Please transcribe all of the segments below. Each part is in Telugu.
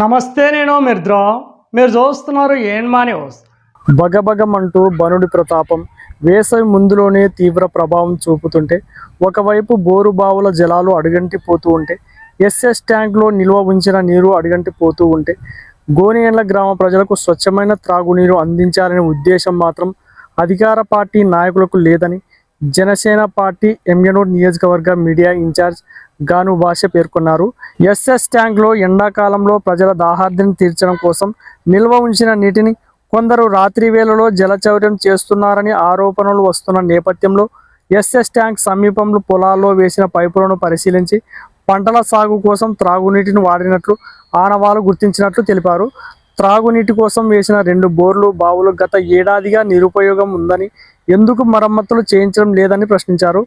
నమస్తే నేను మిర్ద్ర. మీరు చూస్తున్నారు ఏన్మా న్యూస్. బగబగమంటూ బనుడి ప్రతాపం వేసవి ముందులోనే తీవ్ర ప్రభావం చూపుతుంటే ఒకవైపు బోరు బావుల జలాలు అడుగంటి పోతూ ఉంటే ఎస్ఎస్ ట్యాంక్లో నిల్వ ఉంచిన నీరు అడుగంటిపోతూ ఉంటే గోనియండ్ల గ్రామ ప్రజలకు స్వచ్ఛమైన త్రాగునీరు అందించాలనే ఉద్దేశం మాత్రం అధికార పార్టీ నాయకులకు లేదని జనసేన పార్టీ ఎంఎన్ఓ నియోజకవర్గ మీడియా ఇన్ఛార్జ్ గాను భాష పేర్కొన్నారు. ఎస్ఎస్ ట్యాంక్లో ఎండాకాలంలో ప్రజల దాహార్దిని తీర్చడం కోసం నిల్వ ఉంచిన నీటిని కొందరు రాత్రి వేళలో జలచౌర్యం చేస్తున్నారని ఆరోపణలు వస్తున్న నేపథ్యంలో ఎస్ఎస్ ట్యాంక్ సమీపంలో పొలాల్లో వేసిన పైపులను పరిశీలించి పంటల సాగు కోసం త్రాగునీటిని వాడినట్లు ఆనవాలు గుర్తించినట్లు తెలిపారు. త్రాగునీటి కోసం వేసిన రెండు బోర్లు బావులు గత ఏడాదిగా నిరుపయోగం ఉందని ఎందుకు మరమ్మతులు చేయించడం లేదని ప్రశ్నించారు.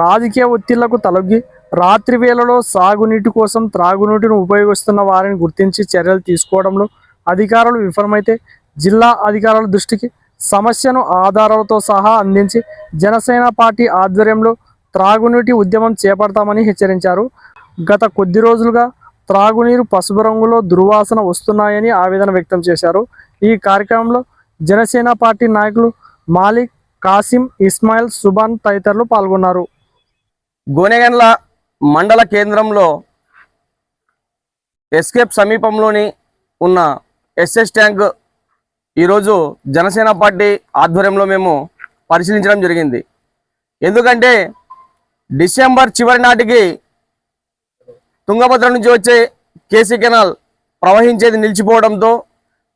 రాజకీయ ఒత్తిళ్ళకు తలొగ్గి రాత్రి వేళలో సాగునీటి కోసం త్రాగునీటిని ఉపయోగిస్తున్న వారిని గుర్తించి చర్యలు తీసుకోవడంలో అధికారులు విఫలమైతే జిల్లా అధికారుల దృష్టికి సమస్యను ఆధారాలతో సహా అందించి జనసేన పార్టీ ఆధ్వర్యంలో త్రాగునీటి ఉద్యమం చేపడతామని హెచ్చరించారు. గత కొద్ది రోజులుగా త్రాగునీరు పసుపు రంగులో దుర్వాసన వస్తున్నాయని ఆవేదన వ్యక్తం చేశారు. ఈ కార్యక్రమంలో జనసేన పార్టీ నాయకులు మాలిక్ కాసిం ఇస్మాయిల్ సుబాన్ తదితరులు పాల్గొన్నారు. గోనెగండ్ల మండల కేంద్రంలో ఎస్కేప్ సమీపంలోని ఉన్న ఎస్ఎస్ ట్యాంక్ ఈరోజు జనసేన పార్టీ ఆధ్వర్యంలో మేము పరిశీలించడం జరిగింది. ఎందుకంటే డిసెంబర్ చివరి నాటికి తుంగభద్ర నుంచి వచ్చే కేసీ కెనాల్ ప్రవహించేది నిలిచిపోవడంతో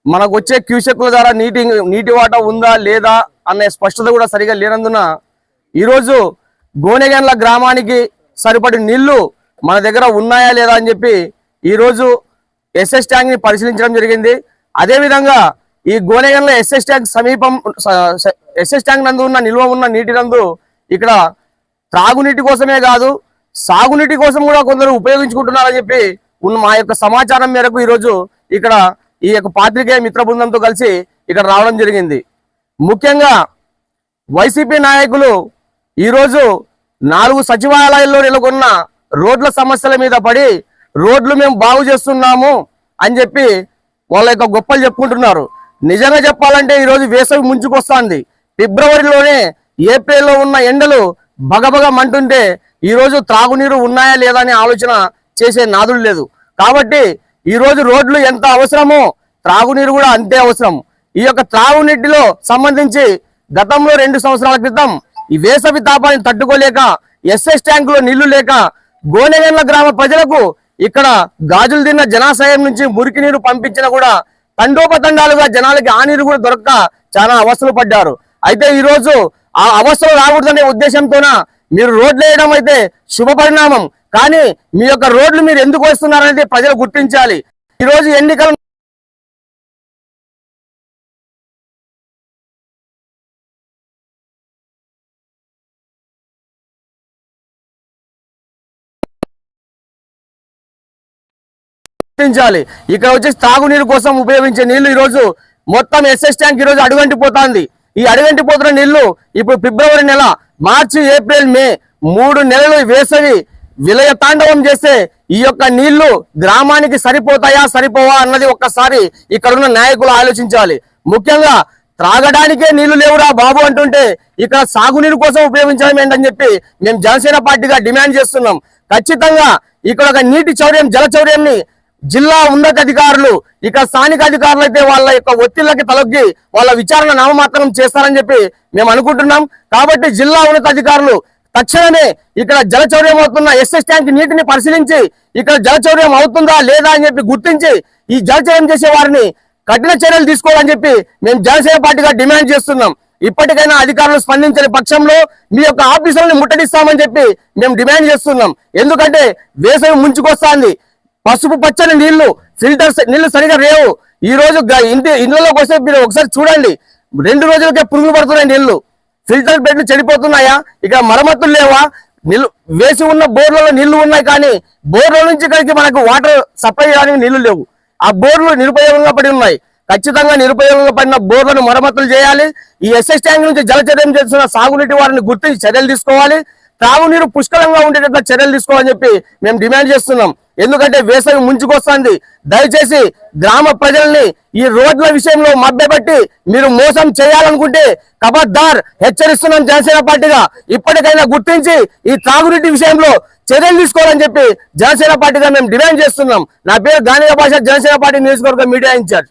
మనకు వచ్చే క్యూసెక్ల ద్వారా నీటి నీటి వాటా ఉందా లేదా అనే స్పష్టత కూడా సరిగా లేనందున ఈరోజు గోనెగండ్ల గ్రామానికి సరిపడి నీళ్ళు మన దగ్గర ఉన్నాయా లేదా అని చెప్పి ఈరోజు ఎస్ఎస్ ట్యాంక్ని పరిశీలించడం జరిగింది. అదేవిధంగా ఈ గోనెగండ్ల ఎస్ఎస్ ట్యాంక్ సమీపం ఎస్ఎస్ ట్యాంక్ నందు ఉన్న నిల్వ ఉన్న నీటి నందు ఇక్కడ త్రాగునీటి కోసమే కాదు సాగునీటి కోసం కూడా కొందరు ఉపయోగించుకుంటున్నారని చెప్పి ఉన్న మా యొక్క సమాచారం మేరకు ఈరోజు ఇక్కడ ఈ యొక్క పాత్రికేయ మిత్ర బృందంతో కలిసి ఇక్కడ రావడం జరిగింది. ముఖ్యంగా వైసీపీ నాయకులు ఈరోజు నాలుగు సచివాలయాల్లో నెలకొన్న రోడ్ల సమస్యల మీద పడి రోడ్లు మేము బాగు చేస్తున్నాము అని చెప్పి వాళ్ళ యొక్క గొప్పలు చెప్పుకుంటున్నారు. నిజంగా చెప్పాలంటే ఈరోజు వేసవి ముంచుకొస్తుంది. ఫిబ్రవరిలోనే ఏప్రిల్లో ఉన్న ఎండలు బగబగ మంటుంటే ఈరోజు త్రాగునీరు ఉన్నాయా లేదా అనే ఆలోచన చేసే నాదులు లేదు. కాబట్టి ఈరోజు రోడ్లు ఎంత అవసరమో త్రాగునీరు కూడా అంతే అవసరం. ఈ యొక్క త్రాగునీటిలో సంబంధించి గతంలో రెండు సంవత్సరాల క్రితం ఈ వేసవి తాపాన్ని తట్టుకోలేక ఎస్ఎస్ ట్యాంకులో నీళ్ళు లేక గోనెగండ్ల గ్రామ ప్రజలకు ఇక్కడ గాజులు తిన్న జలాశయం నుంచి మురికి నీరు పంపించినా కూడా తండోపతండాలుగా జనాలకి ఆ నీరు కూడా దొరక్క చాలా అవస్థలు పడ్డారు. అయితే ఈరోజు ఆ అవస్థలు రాకూడదనే ఉద్దేశంతోన మీరు రోడ్లు వేయడం అయితే శుభ పరిణామం కానీ మీ యొక్క రోడ్లు మీరు ఎందుకు వస్తున్నారనేది ప్రజలు గుర్తించాలి. ఈరోజు ఎన్నికల గుర్తించాలి. ఇక్కడ వచ్చేసి తాగునీరు కోసం ఉపయోగించే నీళ్ళు ఈరోజు మొత్తం ఎస్ఎస్ ట్యాంక్ ఈ రోజు ఈ అడుగంటిపోతున్న నీళ్ళు ఇప్పుడు ఫిబ్రవరి నెల మార్చి ఏప్రిల్ మే మూడు నెలలు వేసవి విలయ తాండవం చేస్తే ఈ యొక్క నీళ్ళు గ్రామానికి సరిపోతాయా సరిపోవా అన్నది ఒక్కసారి ఇక్కడ ఉన్న నాయకులు ఆలోచించాలి. ముఖ్యంగా త్రాగడానికే నీళ్ళు లేవురా బాబు అంటుంటే ఇక్కడ సాగునీరు కోసం ఉపయోగించడం ఏంటని చెప్పి మేము జనసేన పార్టీగా డిమాండ్ చేస్తున్నాం. ఖచ్చితంగా ఇక్కడ ఒక నీటి చౌర్యం జల చౌర్యంని జిల్లా ఉన్నత అధికారులు ఇక స్థానిక అధికారులు అయితే వాళ్ళ యొక్క ఒత్తిళ్ళకి తలొగ్గి వాళ్ళ విచారణ నామమాత్రం చేస్తారని చెప్పి మేము అనుకుంటున్నాం. కాబట్టి జిల్లా ఉన్నత అధికారులు తక్షణమే ఇక్కడ జలచౌర్యం అవుతున్న ఎస్ఎస్ ట్యాంక్ నీటిని పరిశీలించి ఇక్కడ జలచౌర్యం అవుతుందా లేదా అని చెప్పి గుర్తించి ఈ జలచౌర్యం చేసే వారిని కఠిన చర్యలు తీసుకోవాలని చెప్పి మేము జనసేన పార్టీగా డిమాండ్ చేస్తున్నాం. ఇప్పటికైనా అధికారులు స్పందించని పక్షంలో మీ యొక్క ఆఫీసులను ముట్టడిస్తామని చెప్పి మేము డిమాండ్ చేస్తున్నాం. ఎందుకంటే వేసవి ముంచుకొస్తాంది. పసుపు పచ్చని నీళ్ళు ఫిల్టర్స్ నీళ్ళు సరిగా లేవు. ఈ రోజు గ- ఇంటి ఇళ్ళలోకి వస్తే మీరు ఒకసారి చూడండి. రెండు రోజులకే పురుగులు పడుతున్నాయి నీళ్ళు. ఫిల్టర్ బెడ్లు చెడిపోతున్నాయా? ఇక మరమ్మతులు లేవా? నీళ్ళు వేసి ఉన్న బోర్లలో నీళ్ళు ఉన్నాయి కానీ బోర్ల నుంచి ఇక్కడికి మనకు వాటర్ సప్లై చేయడానికి నీళ్ళు లేవు. ఆ బోర్లు నిరుపయోగంగా పడి ఉన్నాయి. ఖచ్చితంగా నిరుపయోగంగా పడిన బోర్లను మరమ్మతులు చేయాలి. ఈ ఎస్ఎస్ ట్యాంక్ నుంచి జలచర్యం చేస్తున్న సాగునీటి వారిని గుర్తించి చర్యలు తీసుకోవాలి. త్రాగునీరు పుష్కలంగా ఉండేటట్లు చర్యలు తీసుకోవాలని చెప్పి మేము డిమాండ్ చేస్తున్నాం. ఎందుకంటే వేసవి ముంచుకొస్తుంది. దయచేసి గ్రామ ప్రజల్ని ఈ రోడ్ల విషయంలో మభ్యపెట్టి మీరు మోసం చేయాలనుకుంటే కబద్దార్ హెచ్చరిస్తున్నాం జనసేన పార్టీగా. ఇప్పటికైనా గుర్తించి ఈ త్రాగునీటి విషయంలో చర్యలు తీసుకోవాలని చెప్పి జనసేన పార్టీగా మేము డిమాండ్ చేస్తున్నాం. నా పేరు గానిగా భాష జనసేన పార్టీ నియోజకవర్గ మీడియా ఇన్ఛార్జ్.